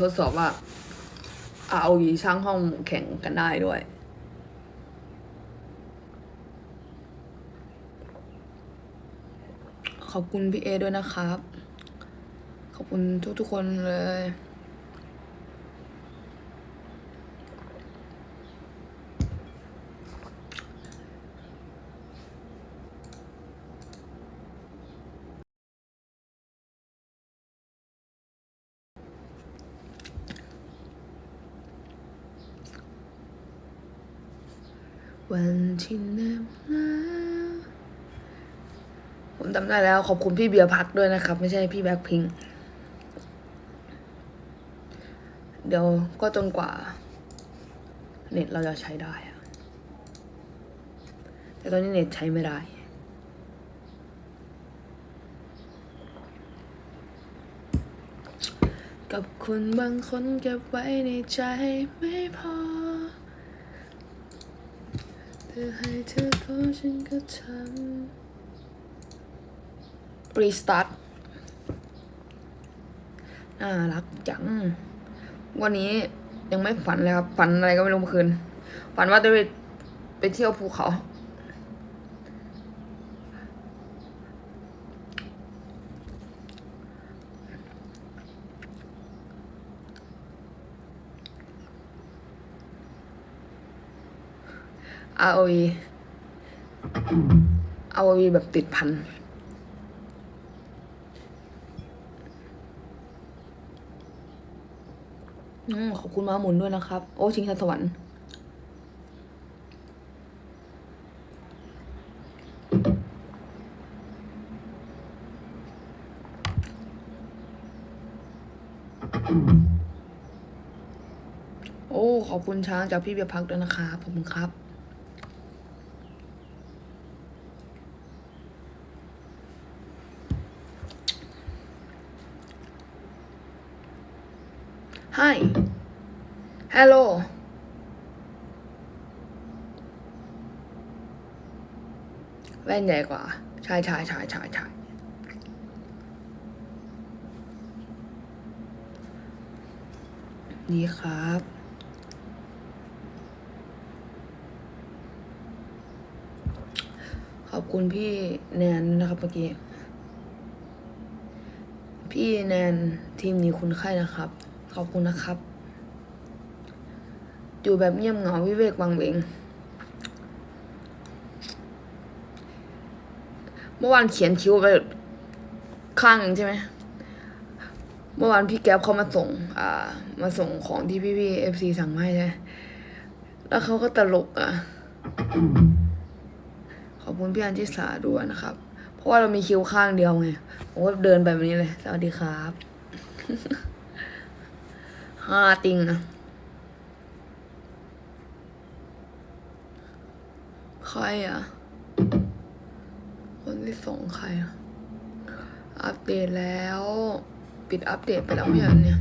ทดสอบว่า ROV สร้างห้องแข่งกันได้ด้วย ขอบคุณพี่เอด้วยนะครับ ขอบคุณทุกๆคนเลย วันที่แนบหนาผมจำได้แล้วขอบคุณพี่เบียร์พักด้วยนะครับ ไม่ใช่พี่แบ็คพิงค์เดี๋ยวก็จนกว่า เน็ตเราจะใช้ได้อะแต่ตอนนี้เน็ตใช้ไม่ได้กับคนบางคนเก็บไว้ในใจไม่พอ ธอให้เธอขอฉันก็ทำรีสตาร์ทน่ารักจัง วันนี้ยังไม่ฝันเลยครับ ฝันอะไรก็ไม่รู้เมื่อคืน ฝันว่าจะไปไปเที่ยวภูเขา ROV ROV แบบติดพันอขอบคุณมาหมุนด้วยนะครับ โอ้ชิงชันสวรรค์โอ้ ขอบคุณช้างจากพี่เบียร์พักด้วยนะครับ ขอบคุณครับ Hi Hello แว่นใหญ่กว่า ใช่ใช่ใช่ใช่ใช่ดีครับ ขอบคุณพี่แนนนะครับเมื่อกี้ พี่แนนทีมนี้คุณไข้นะครับ ขอบคุณนะครับ อยู่แบบเงียบเหงาวิเวกวังเวงเมื่อวานเขียนคิ้วไปข้างหนึ่งใช่ไหม เมื่อวานพี่แก๊ปเขามาส่ง อ่า มาส่งของที่พี่พี่เอฟซีสั่งมาให้ใช่ แล้วเขาก็ตลกอะ ขอบคุณพี่อันจิสาด้วยนะครับ เพราะว่าเรามีคิ้วข้างเดียวไงผมก็เดินไปแบบนี้เลย สวัสดีครับ ห้าติงอะใครอะคนที่ส่งใครอะอัปเดตแล้ว ปิดอัปเดตไปแล้วไม่ใช่เหรอเนี่ย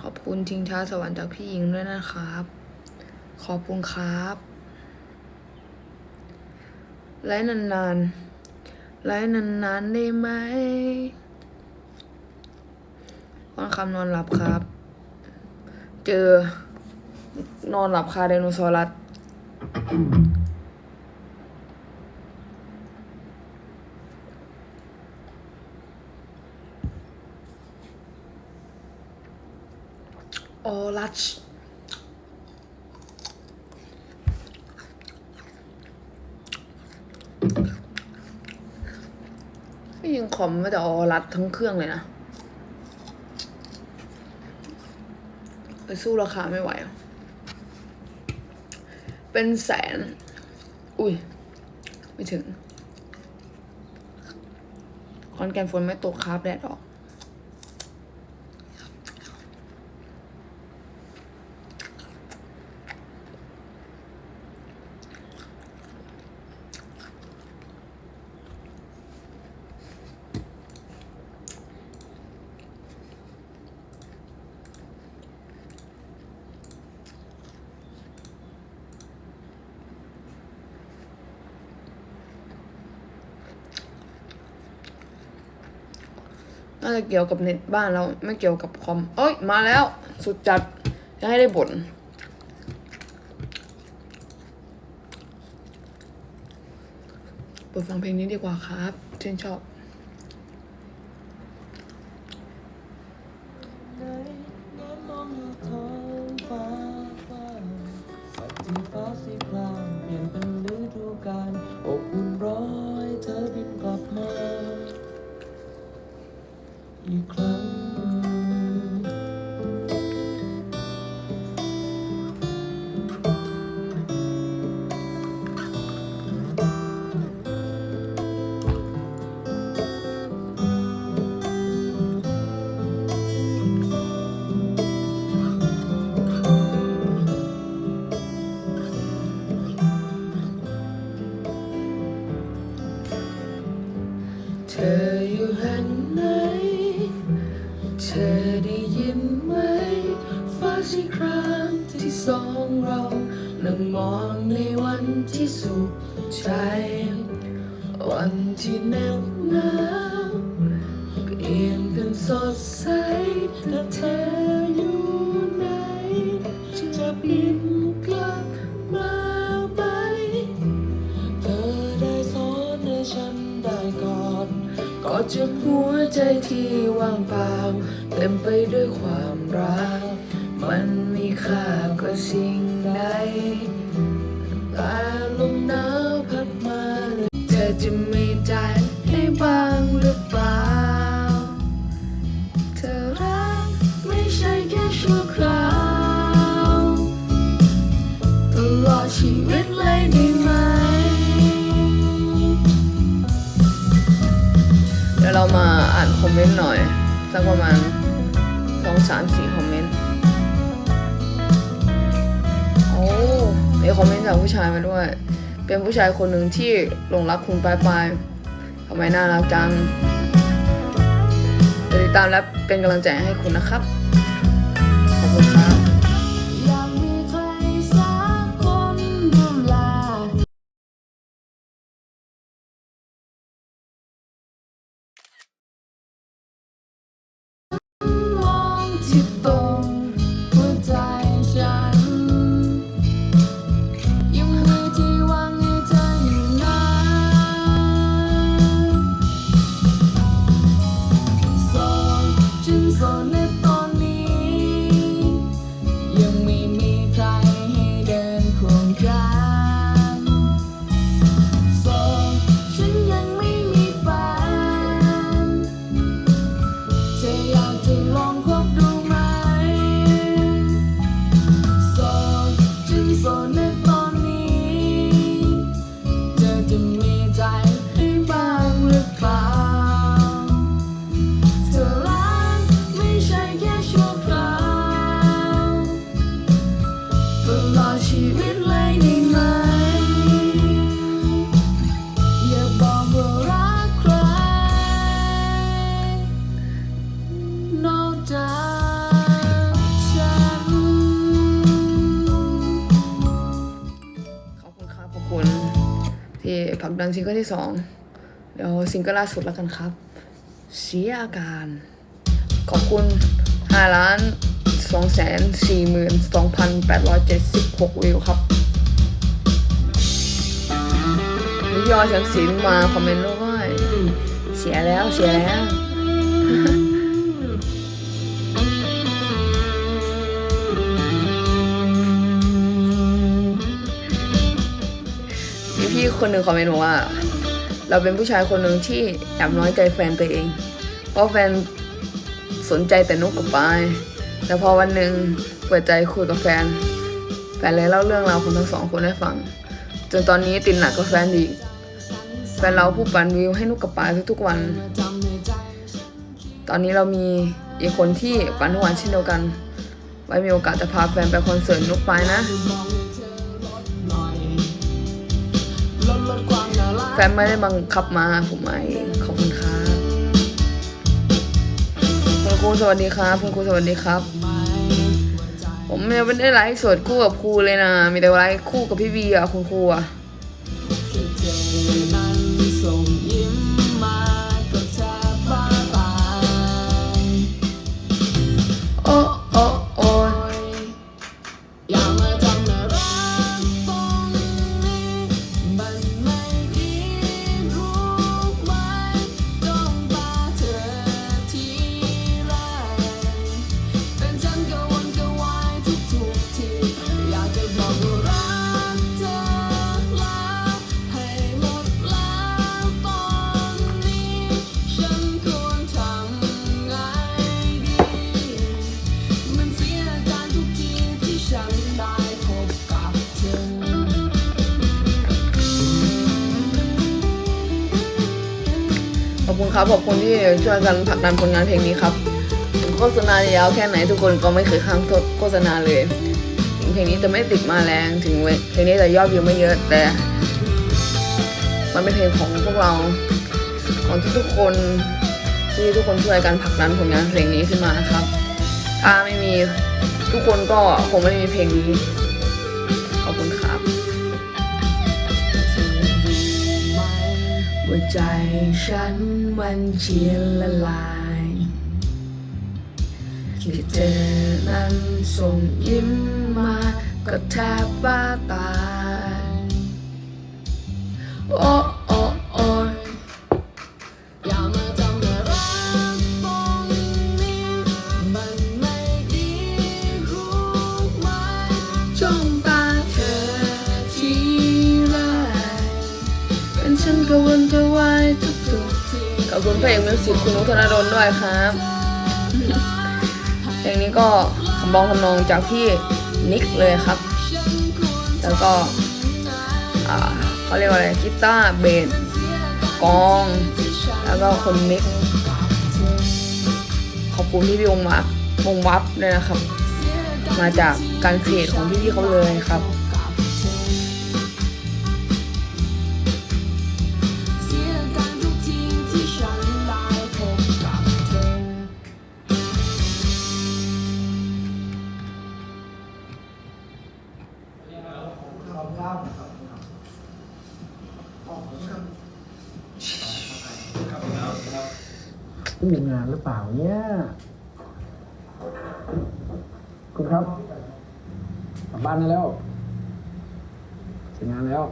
ขอบคุณชิงช้าสวรรค์จากพี่หญิงด้วยนะครับ ขอบคุณครับไลฟ์นานๆไลฟ์นานๆได้ไหม วันคำนอนหลับครับ เจอนอนหลับคาไดโนเสาร์รัสออรัชไม่ยิงคอมมาแต่ออรัดทั้งเครื่องเลยนะ ไปสู้ราคาไม่ไหว เป็นแสน อุ้ย ไม่ถึง คอนแกนฝนไม่ตกครับแดดออก น่าจะเกี่ยวกับเน็ตบ้านเราไม่เกี่ยวกับคอมเอ้ยมาแล้ว สุดจัดจะให้ได้บ่นเปิดฟังเพลงนี้ดีกว่าครับชื่นชอบ วันที่แนบหนาวเปลี่ยนเป็นสดใสแต่เธออยู่ไหนจะบินกลับมาไหมเธอได้สอนให้ฉันได้กอดกอดจนหัวใจที่ว่างเปล่า เต็มไปด้วยความรัก มันมีค่ากว่าสิ่งใด เรามาอ่านคอมเมนต์หน่อย สักประมาณสองสามสี่คอมเมนต์โอ้มีคอมเมนต์จากผู้ชายมาด้วย เป็นผู้ชายคนหนึ่งที่หลงรักคุณปลายปลายทำไมน่ารักจังติดตามและเป็นกำลังใจให้คุณนะครับ ผลักดันซิงเกิลที่สองเดี๋ยวซิงเกิลล่าสุดแล้วกันครับ เสียอาการ ขอบคุณ5ล้าน2แสน4หมื่น2,876วิวครับนิยอเสียงศิลป์มาคอมเมนต์ด้วยเสียแล้วเสียแล้ว พี่คนหนึ่งคอมเมนต์บอกว่า เราเป็นผู้ชายคนหนึ่งที่แอบน้อยใจแฟนตัวเอง เพราะแฟนสนใจแต่นกกับปลายแต่พอวันหนึ่งเปิดใจคุยกับแฟน แฟนเลยเล่าเรื่องราวของทั้งสองคนให้ฟัง จนตอนนี้ติดหนักกับแฟนอีกแฟนเราผู้ปั่นวิวให้นกกับปลายทุกๆวัน ตอนนี้เรามีอีกคนที่ปั่นทุกวันเช่นเดียวกัน ไว้มีโอกาสจะพาแฟนไปคอนเสิร์ตนกปลายนะ ฟนไม่ได้บังคับมาผมมาเองขอบคุณครับคุณครูสวัสดีครับ คุณครูสวัสดีครับ ผมยังไม่ได้ไลฟ์สดคู่กับครูเลยนะ มีแต่ไลฟ์คู่กับพี่วีอะคุณครูอะ ขอบคุณที่ช่วยกันผลักดันผลงานเพลงนี้ครับ โฆษณายาวแค่ไหนทุกคนก็ไม่เคยข้ามโฆษณาเลย เพลงนี้จะไม่ติดมาแรงถึงเพลงนี้จะยอดวิวไม่เยอะแต่ มันเป็นเพลงของพวกเราของทุกๆคนที่ทุกคนช่วยกันผลักดันผลงานเพลงนี้ขึ้นมานะครับ ถ้าไม่มีทุกคนก็คงไม่มีเพลงนี้ ใจฉันมันเชียนละลายที่เธอนั้นส่งยิ้มมาก็แทบบ้าตายโอ้ อบคุณเพลงมิวสิกคุณนุกธนดลด้วยครับเพลงนี้ก็คำบองทำนองจากพี่นิกเลยครับ แล้วก็เขาเรียกว่าอะไรกีตาร์เบสกอง แล้วก็คนมิกขอบคุณพี่พี่วงวับวงวับด้วยนะครับ มาจากการครีเอทของพี่พี่เขาเลยครับ อู้งานหรือเปล่าเนี่ยคุณครับกลับบ้านได้แล้วเสร็จงานแล้ว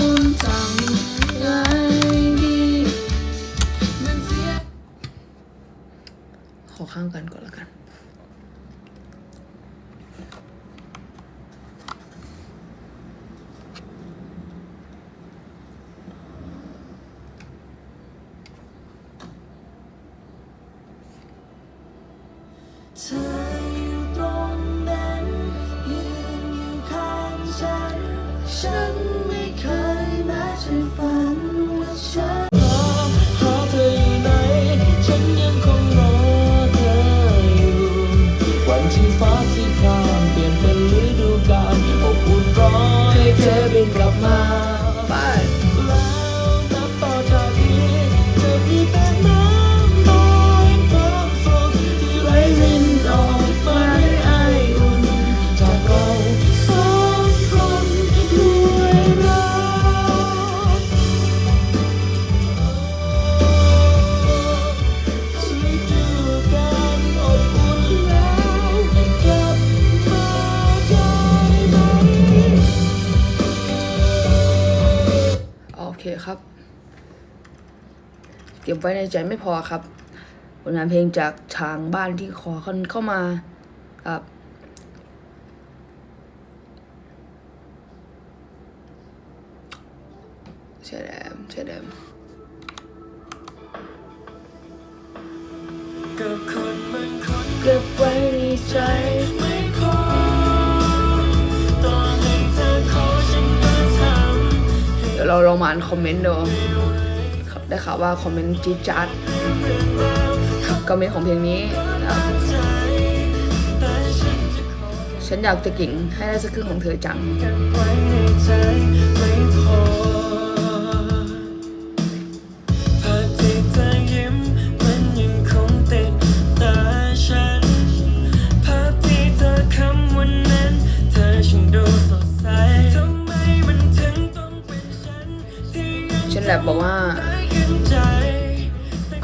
ฉันควรทำไงดีมันเสียขอข้างกันก่อนละกัน ไว้ในใจไม่พอครับ ผลงานเพลงจากทางบ้านที่ขอคนเข้ามาครับเชดแดมเชดแดมกับคนบางคนเก็บไว้ในใจไม่พอเธอขอฉันก็ทำเดี๋ยวเราลองมาอ่านคอมเมนต์ดู ได้ข่าวว่าคอมเมนต์จี๊ดจ๊าดคอมเมนต์ของเพลงนี้ฉันอฉันอยากจะกิ่งให้ได้สักครึ่งของเธอจัง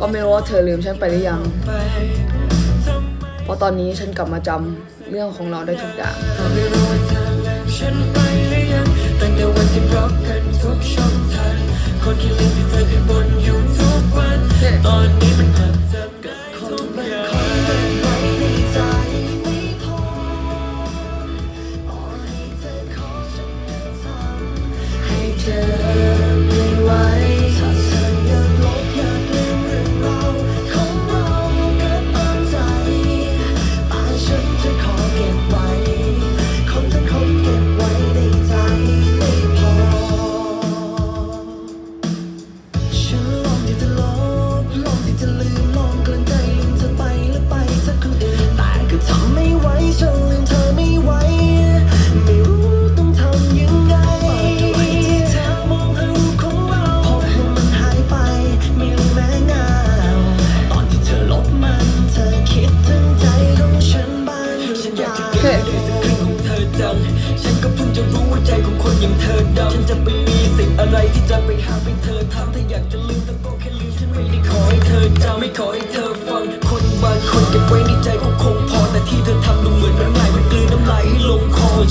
ก็ไม่รู้ว่าเธอลืมฉันไปหรือยัง เพราะตอนนี้ฉันกลับมาจำเรื่องของเราได้ทุกอย่างไม่ไหว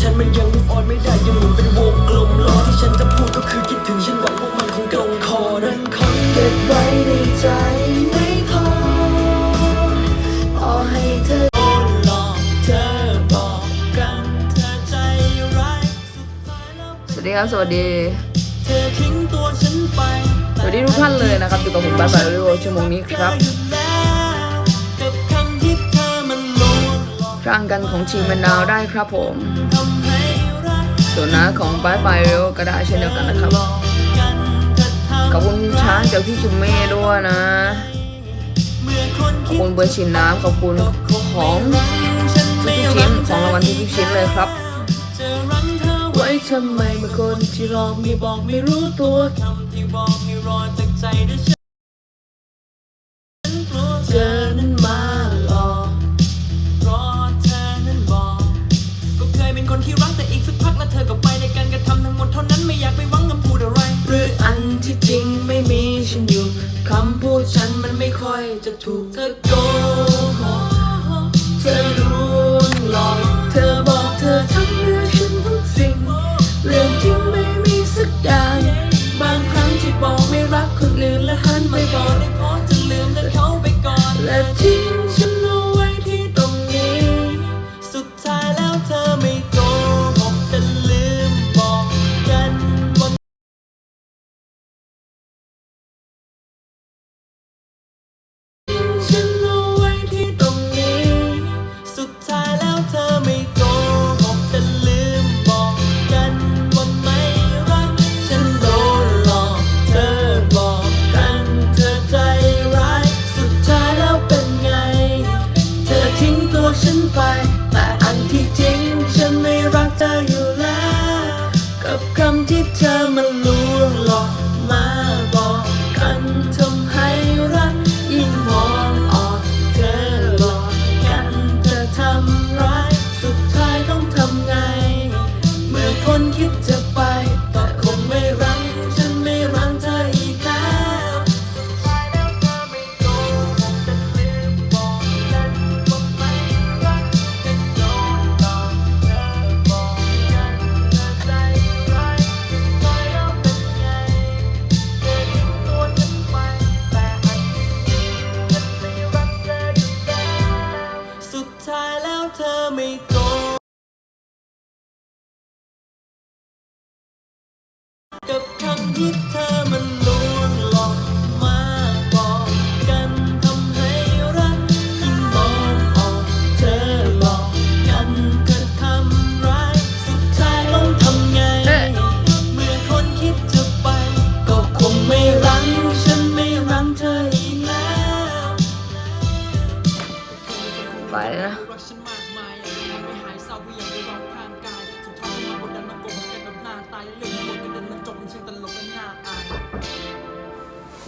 ฉันมันยังมุฟออนไม่ได้ยังหมุนเป็นวงกลมล้อที่ฉันจะพูดก็คือคิดถึงฉันหวังว่ามันคงตรงคอนั่นคงเก็บไว้ในใจไม่พอพอให้เธอหลอกเธอบอกกันเธอใจร้สุดท้ายแล้วสวัสดีครับสวัสดีเธอทิ้งตัวฉันไปสวัสดีทุกท่านเลยนะครับอยู่กับผมบาสาริโอชั่วโมงนี้ครับร่างกันของชีมะนาวได้ครับผม ส่วนน้าของป้ายไปก็ได้เช่นเดียวกันนะครับ ขอบคุณช้างจากพี่จุมเม่ด้วยนะ ขอบคุณเบอร์ชินน้ำขอบคุณของทุกชิ้นของรางวัลที่ทุกชิ้นเลยครับ ไว้ทำไมเมื่อคนที่รอไม่บอกไม่รู้ตัวคำที่บอกมีรอยจากใจด้วย เท่านั้นไม่อยากไปหวังคำพูดอะไร หรืออันที่จริงไม่มีฉันอยู่คำพูดฉันมันไม่ค่อยจะถูกเธอโกหกเธอลวงหลอกเธอบอกเธอทำเพื่อฉันทุกสิ่งเรื่องจริงไม่มีสักอย่าง บางครั้งที่บอกไม่รักคนอื่นและหันไม่บอก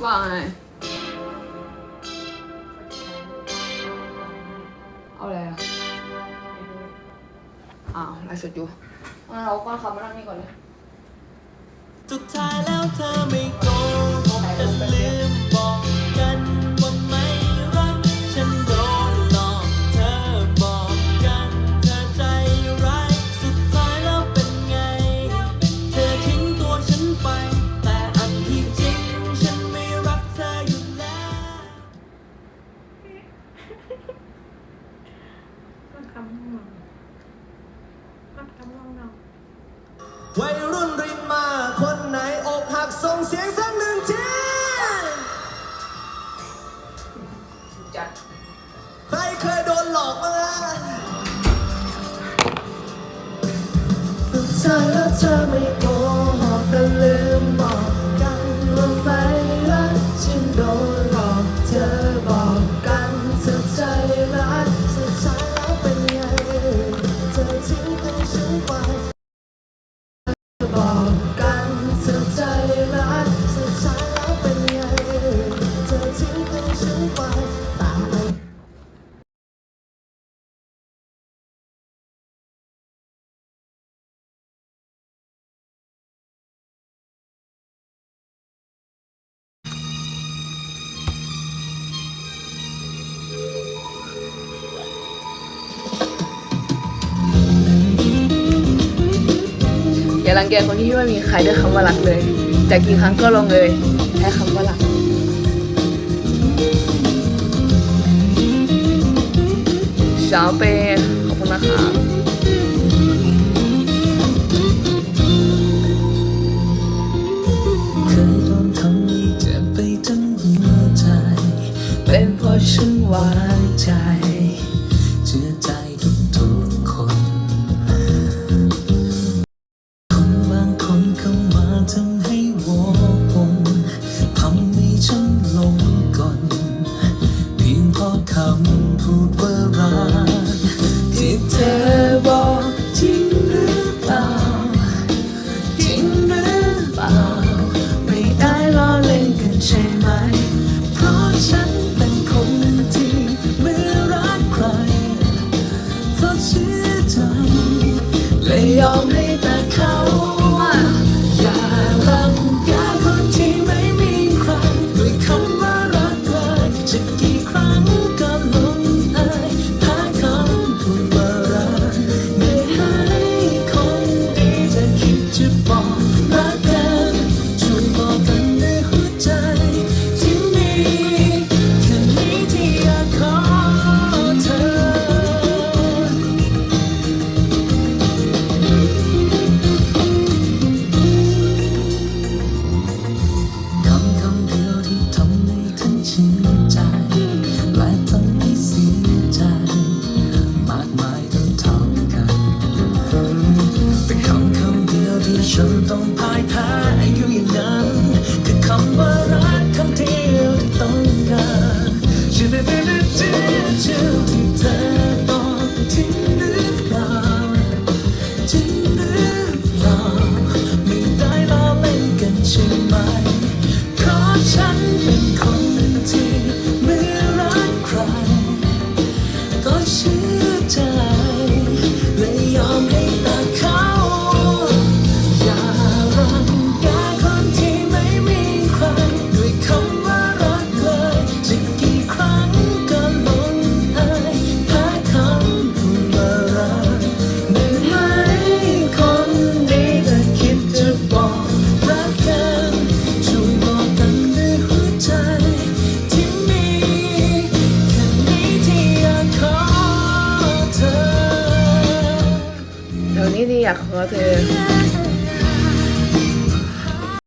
ปล่าหน่อยเอาอะไรอะอ้าวไลฟ์สดอยู่เราก้อนเขานั่งนี่ก่อนเลย วัยรุ่นริมมาคนไหนอกหักส่งเสียงสักหนึ่งทีจัดใครเคยโดนหลอกบ้างอะสุดท้าแล้วเธอไม่โก งแกคนที่ไม่มีใครด้คำว่ารักเลย แต่กี่ครั้งก็ลงเลยแค่คำว่ารักสาวเปขอบคุณนะคะเป็นเพราะฉันวานใจ